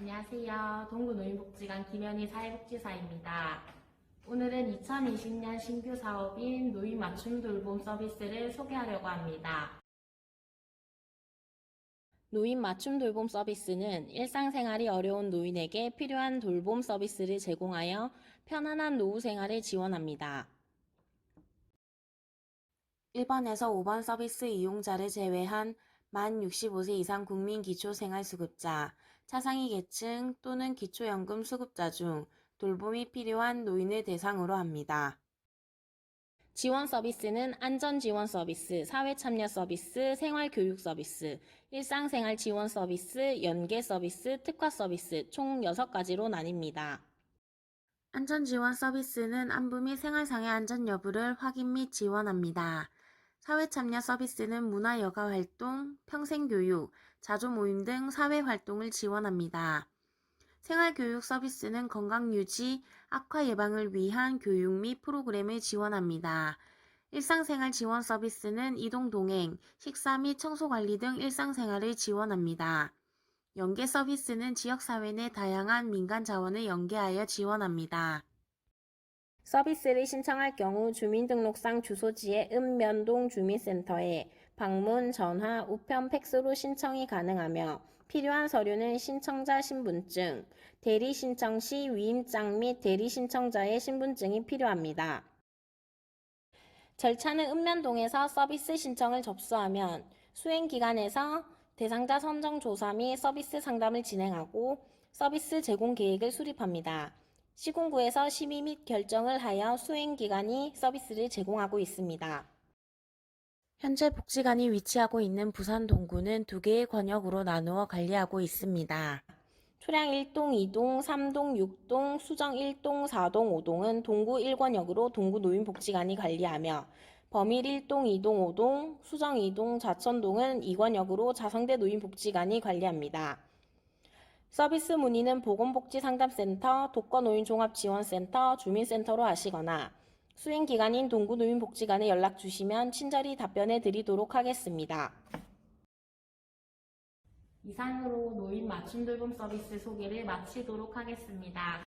안녕하세요. 동구노인복지관 김현희 사회복지사입니다. 오늘은 2020년 신규 사업인 노인 맞춤 돌봄 서비스를 소개하려고 합니다. 노인 맞춤 돌봄 서비스는 일상생활이 어려운 노인에게 필요한 돌봄 서비스를 제공하여 편안한 노후 생활을 지원합니다. 1번에서 5번 서비스 이용자를 제외한 만 65세 이상 국민 기초생활수급자, 차상위 계층 또는 기초연금 수급자 중 돌봄이 필요한 노인을 대상으로 합니다. 지원 서비스는 안전 지원 서비스, 사회 참여 서비스, 생활 교육 서비스, 일상생활 지원 서비스, 연계 서비스, 특화 서비스 총 6가지로 나뉩니다. 안전 지원 서비스는 안부 및 생활상의 안전 여부를 확인 및 지원합니다. 사회참여 서비스는 문화여가 활동, 평생교육, 자조모임 등 사회활동을 지원합니다. 생활교육 서비스는 건강유지, 악화 예방을 위한 교육 및 프로그램을 지원합니다. 일상생활 지원 서비스는 이동동행, 식사 및 청소관리 등 일상생활을 지원합니다. 연계 서비스는 지역사회 내 다양한 민간 자원을 연계하여 지원합니다. 서비스를 신청할 경우 주민등록상 주소지의 읍면동 주민센터에 방문, 전화, 우편, 팩스로 신청이 가능하며 필요한 서류는 신청자 신분증, 대리 신청 시 위임장 및 대리 신청자의 신분증이 필요합니다. 절차는 읍면동에서 서비스 신청을 접수하면 수행기관에서 대상자 선정 조사 및 서비스 상담을 진행하고 서비스 제공 계획을 수립합니다. 시군구에서 심의 및 결정을 하여 수행기관이 서비스를 제공하고 있습니다. 현재 복지관이 위치하고 있는 부산 동구는 두 개의 권역으로 나누어 관리하고 있습니다. 초량 1동, 2동, 3동, 6동, 수정 1동, 4동, 5동은 동구 1권역으로 동구 노인복지관이 관리하며 범일 1동, 2동, 5동, 수정 2동, 좌천동은 2권역으로 자성대 노인복지관이 관리합니다. 서비스 문의는 보건복지상담센터, 독거노인종합지원센터, 주민센터로 하시거나 수행기관인 동구노인복지관에 연락 주시면 친절히 답변해 드리도록 하겠습니다. 이상으로 노인 맞춤 돌봄 서비스 소개를 마치도록 하겠습니다.